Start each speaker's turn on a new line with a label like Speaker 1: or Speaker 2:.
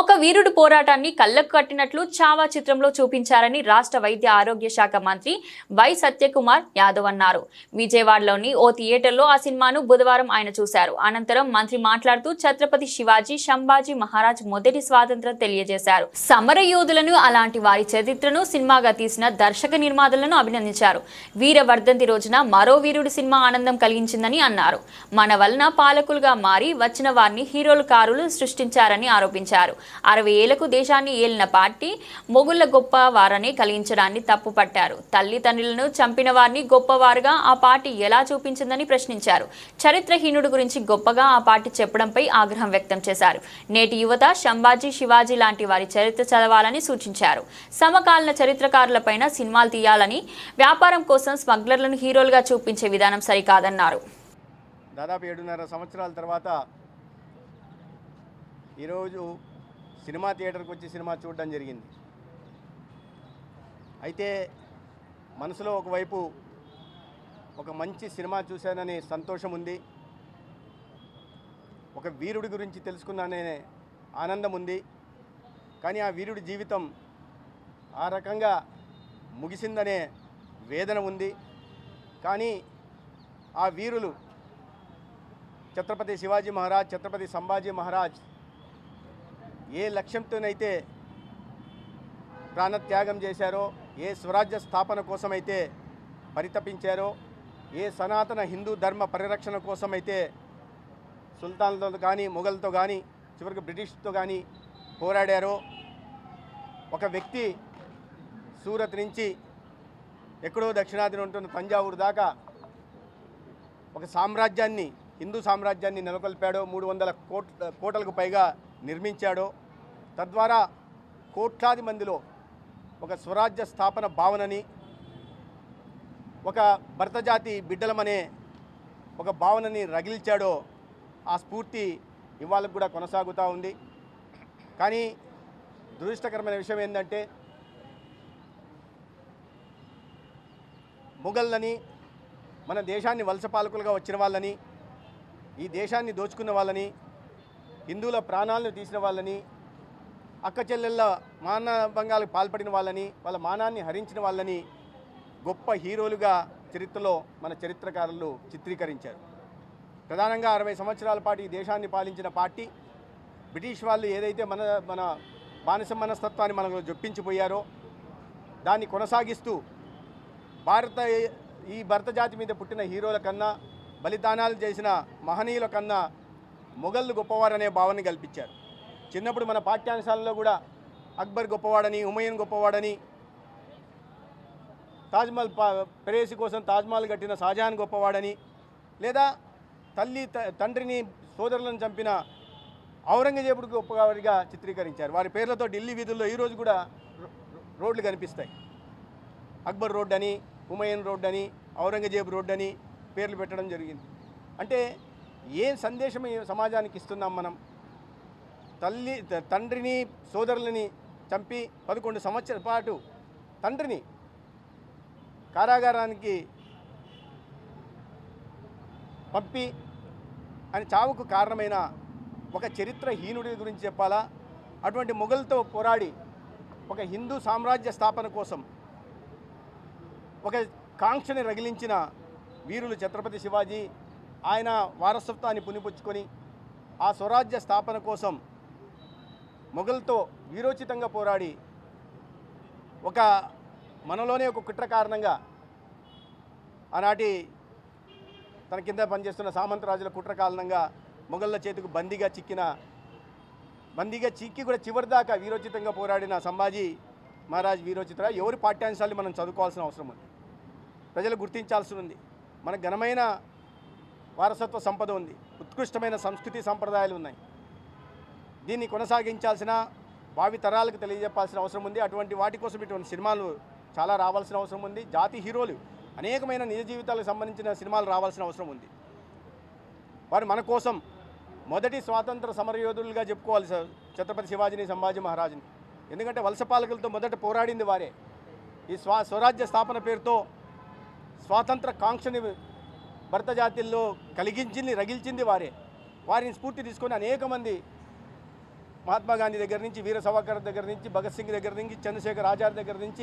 Speaker 1: ఒక వీరుడు పోరాటాన్ని కళ్ళకు కట్టినట్లు చావా చిత్రంలో చూపించారని రాష్ట్ర వైద్య ఆరోగ్య శాఖ మంత్రి వై సత్యకుమార్ యాదవ్ అన్నారు. విజయవాడలోని ఓ థియేటర్లో ఆ సినిమాను బుధవారం ఆయన చూశారు. అనంతరం మంత్రి మాట్లాడుతూ ఛత్రపతి శివాజీ శంభాజీ మహారాజ్ మొదటి స్వాతంత్రం తెలియజేశారు. సమర యోధులను అలాంటి వారి చరిత్రను సినిమాగా తీసిన దర్శక నిర్మాతలను అభినందించారు. వీర వర్ధంతి రోజున మరో వీరుడి సినిమా ఆనందం కలిగించిందని అన్నారు. మన వలన పాలకులుగా మారి వచ్చిన వారిని హీరోలు కారులు సృష్టించారని ఆరోపించారు. అరవై ఏళ్ళకు దేశాన్ని ఏలిన పార్టీ మొగుళ్ళ గొప్ప వారని కలిగించడాన్ని తప్పుపట్టారు. తల్లిదండ్రులను చంపిన వారిని గొప్పవారుగా ఆ పార్టీ ఎలా చూపించిందని ప్రశ్నించారు. చరిత్రహీనుడు గురించి గొప్పగా ఆ పార్టీ చెప్పడంపై ఆగ్రహం వ్యక్తం చేశారు. నేటి యువత శంభాజీ శివాజీ లాంటి వారి చరిత్ర చదవాలని సూచించారు. సమకాలీన చరిత్రకారులపైన సినిమాలు తీయాలని వ్యాపారం కోసం స్మగ్లర్లను హీరోలుగా చూపించే విధానం సరికాదన్నారు.
Speaker 2: దాదాపు ఏడున్నర సంవత్సరాల తర్వాత ఈరోజు సినిమా థియేటర్కి వచ్చి సినిమా చూడడం జరిగింది. అయితే మనసులో ఒకవైపు ఒక మంచి సినిమా చూశానని సంతోషం ఉంది. ఒక వీరుడి గురించి తెలుసుకున్నాననే ఆనందం ఉంది. కానీ ఆ వీరుడి జీవితం ఆ రకంగా ముగిసిందనే వేదన ఉంది. కానీ ఆ వీరులు ఛత్రపతి శివాజీ మహారాజ్ ఛత్రపతి సంభాజీ మహారాజ్ ఏ లక్ష్యంతోనైతే ప్రాణత్యాగం చేశారో ఏ స్వరాజ్య స్థాపన కోసమైతే పరితపించారో ఏ సనాతన హిందూ ధర్మ పరిరక్షణ కోసమైతే సుల్తాన్లతో కానీ మొఘల్తో కానీ చివరికి బ్రిటిష్తో కానీ పోరాడారో ఒక వ్యక్తి సూరత్ నుంచి ఎక్కడో దక్షిణాదిన ఉంటున్న తంజావూరు దాకా ఒక సామ్రాజ్యాన్ని హిందూ సామ్రాజ్యాన్ని నెలకొల్పాడో మూడు వందల కోట్ల కోటలకు పైగా నిర్మించాడో తద్వారా కోట్లాది మందిలో ఒక స్వరాజ్య స్థాపన భావనని ఒక భర్తజాతి బిడ్డలమనే ఒక భావనని రగిల్చాడో ఆ స్ఫూర్తి ఇవాళకు కూడా కొనసాగుతూ ఉంది. కానీ దురదృష్టకరమైన విషయం ఏంటంటే మొఘళ్ళని మన దేశాన్ని వలస పాలకులుగా వచ్చిన వాళ్ళని ఈ దేశాన్ని దోచుకున్న వాళ్ళని హిందువుల ప్రాణాలను తీసిన వాళ్ళని అక్క చెల్లెళ్ళ మానభంగాలకు పాల్పడిన వాళ్ళని వాళ్ళ మానాన్ని హరించిన వాళ్ళని గొప్ప హీరోలుగా చరిత్రలో మన చరిత్రకారులు చిత్రీకరించారు. ప్రధానంగా అరవై సంవత్సరాల పాటు ఈ దేశాన్ని పాలించిన పార్టీ బ్రిటిష్ వాళ్ళు ఏదైతే మన మన బానిస మనస్తత్వాన్ని మనకు జొప్పించిపోయారో దాన్ని కొనసాగిస్తూ భారత ఈ భరత జాతి మీద పుట్టిన హీరోల కన్నా బలిదానాలు చేసిన మహనీయుల కన్నా మొఘళ్ళు అనే భావన కల్పించారు. చిన్నప్పుడు మన పాఠ్యాంశాలలో కూడా అక్బర్ గొప్పవాడని హుమయూన్ గొప్పవాడని తాజ్మహల్ పా ప్రేయసి కోసం తాజ్మహల్ కట్టిన షాజహాన్ గొప్పవాడని లేదా తల్లి త- తండ్రిని సోదరులను చంపిన ఔరంగజేబుడు గొప్పవాడిగా చిత్రీకరించారు. వారి పేర్లతో ఢిల్లీ వీధుల్లో ఈరోజు కూడా రో- రోడ్లు కనిపిస్తాయి. అక్బర్ రోడ్ అని హుమయూన్ రోడ్ అని ఔరంగజేబు రోడ్ అని పేర్లు పెట్టడం జరిగింది. అంటే ఏం సందేశం సమాజానికి ఇస్తున్నాం మనం? తల్లి తండ్రిని సోదరులని చంపి పదకొండు సంవత్సరాల పాటు తండ్రిని కారాగారానికి పంపి ఆయన చావుకు కారణమైన ఒక చరిత్రహీనుడి గురించి చెప్పాలా? అటువంటి మొఘల్తో పోరాడి ఒక హిందూ సామ్రాజ్య స్థాపన కోసం ఒక కాంక్షని రగిలించిన వీరులు ఛత్రపతి శివాజీ ఆయన వారసత్వాన్ని పునిపుచ్చుకొని ఆ స్వరాజ్య స్థాపన కోసం మొఘల్తో వీరోచితంగా పోరాడి ఒక మనలోనే ఒక కుట్ర కారణంగా ఆనాటి తన కింద పనిచేస్తున్న సామంతరాజుల కుట్ర కారణంగా మొఘళ్ళ చేతికి బందీగా చిక్కిన బందీగా చిక్కి కూడా చివరిదాకా వీరోచితంగా పోరాడిన సంభాజీ మహారాజ్ వీరోచిత ఎవరి పాఠ్యాంశాలు మనం చదువుకోవాల్సిన అవసరం ఉంది? ప్రజలు గుర్తించాల్సి ఉంది. మన ఘనమైన వారసత్వ సంపద ఉంది. ఉత్కృష్టమైన సంస్కృతి సంప్రదాయాలు ఉన్నాయి. దీన్ని కొనసాగించాల్సిన భావి తరాలకు తెలియజెప్పాల్సిన అవసరం ఉంది. అటువంటి వాటి కోసం ఇటువంటి సినిమాలు చాలా రావాల్సిన అవసరం ఉంది. జాతి హీరోలు అనేకమైన నిజ జీవితాలకు సంబంధించిన సినిమాలు రావాల్సిన అవసరం ఉంది. వారు మన కోసం మొదటి స్వాతంత్ర సమరయోధులుగా చెప్పుకోవాలి సార్. ఛత్రపతి శివాజీని సంభాజీ మహారాజుని. ఎందుకంటే వలస పాలకులతో మొదట పోరాడింది వారే. ఈ స్వా స్వరాజ్య స్థాపన పేరుతో స్వాతంత్ర కాంక్షని భరత జాతిల్లో కలిగించింది రగిల్చింది వారే. వారిని స్ఫూర్తి తీసుకొని అనేక మంది మహాత్మా గాంధీ దగ్గర నుంచి వీర సవాకర్ దగ్గర నుంచి భగత్ సింగ్ దగ్గర నుంచి చంద్రశేఖర్ ఆజాద్ దగ్గర నుంచి